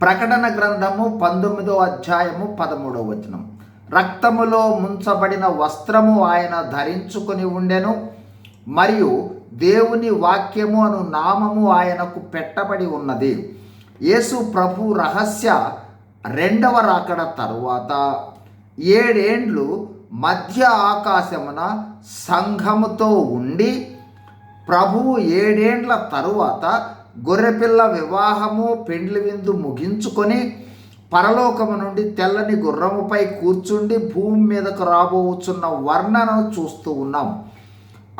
ప్రకటన గ్రంథము పంతొమ్మిదో అధ్యాయము పదమూడో వచనం. రక్తములో ముంచబడిన వస్త్రము ఆయన ధరించుకొని ఉండెను మరియు దేవుని వాక్యము అను నామము ఆయనకు పెట్టబడి ఉన్నది. యేసు ప్రభు రహస్య రెండవ రాకడ తరువాత ఏడేండ్లు మధ్య ఆకాశమున సంఘముతో ఉండి ప్రభువు ఏడేండ్ల తరువాత గొర్రెపిల్ల వివాహము పెండ్లి విందు ముగించుకొని పరలోకము నుండి తెల్లని గుర్రముపై కూర్చుండి భూమి మీదకు రాబోచున్న వర్ణనను చూస్తూ ఉన్నాం.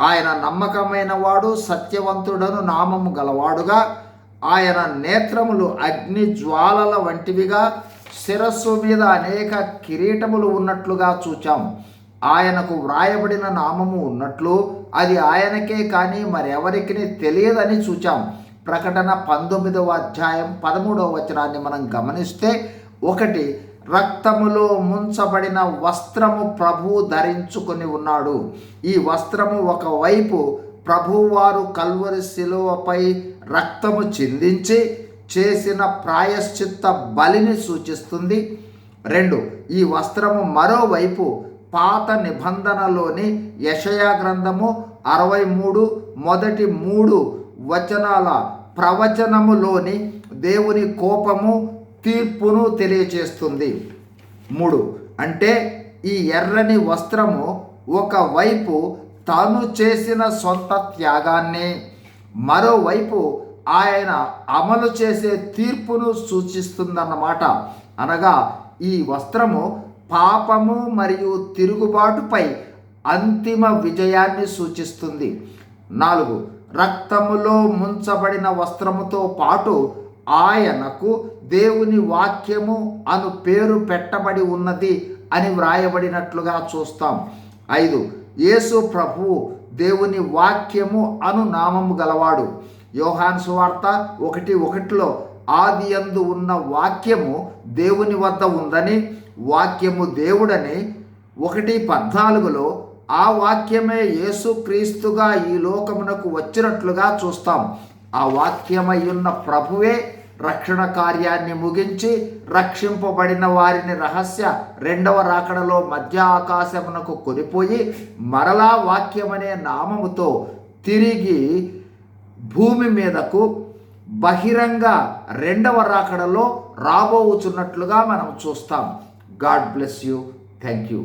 ఆయన నమ్మకమైన వాడు సత్యవంతుడను నామము గలవాడుగా ఆయన నేత్రములు అగ్ని జ్వాలల వంటివిగా శిరస్సు మీద అనేక కిరీటములు ఉన్నట్లుగా చూచాం. ఆయనకు వ్రాయబడిన నామము ఉన్నట్లు అది ఆయనకే కానీ మరెవరికి తెలియదని చూచాం. ప్రకటన పంతొమ్మిదవ అధ్యాయం పదమూడవ వచనాన్ని మనం గమనిస్తే ఒకటి రక్తములో ముంచబడిన వస్త్రము ప్రభువు ధరించుకొని ఉన్నాడు. ఈ వస్త్రము ఒకవైపు ప్రభువారు కల్వరి శిలువపై రక్తము చిందించి చేసిన ప్రాయశ్చిత్త బలిని సూచిస్తుంది. రెండు ఈ వస్త్రము మరోవైపు పాత నిబంధనలోని యషయా గ్రంథము అరవై మూడు మొదటి మూడు వచనాల ప్రవచనములోని దేవుని కోపము తీర్పును తెలియచేస్తుంది. మూడు అంటే ఈ ఎర్రని వస్త్రము ఒకవైపు తాను చేసిన సొంత త్యాగాన్ని మరోవైపు ఆయన అమలు చేసే తీర్పును సూచిస్తుందన్నమాట. అనగా ఈ వస్త్రము పాపము మరియు తిరుగుబాటుపై అంతిమ విజయాన్ని సూచిస్తుంది. నాలుగు రక్తములో ముంచబడిన వస్త్రముతో పాటు ఆయనకు దేవుని వాక్యము అను పేరు పెట్టబడి ఉన్నది అని వ్రాయబడినట్లుగా చూస్తాం. ఐదు యేసు ప్రభువు దేవుని వాక్యము అను నామము గలవాడు. యోహాన్ సువార్త ఒకటి ఒకటిలో ఆది అందు ఉన్న వాక్యము దేవుని వద్ద ఉందని వాక్యము దేవుడని ఒకటి పద్నాలుగులో ఆ వాక్యమే యేసుక్రీస్తుగా ఈ లోకమునకు వచ్చినట్లుగా చూస్తాం. ఆ వాక్యమై ఉన్న ప్రభువే రక్షణ కార్యాన్ని ముగించి రక్షింపబడిన వారిని రహస్య రెండవ రాకడలో మధ్య ఆకాశమునకు కొనిపోయి మరలా వాక్యమనే నామముతో తిరిగి భూమి మీదకు బహిరంగ రెండవ రాకడలో రాబోవుచున్నట్లుగా మనం చూస్తాం. God bless you. Thank you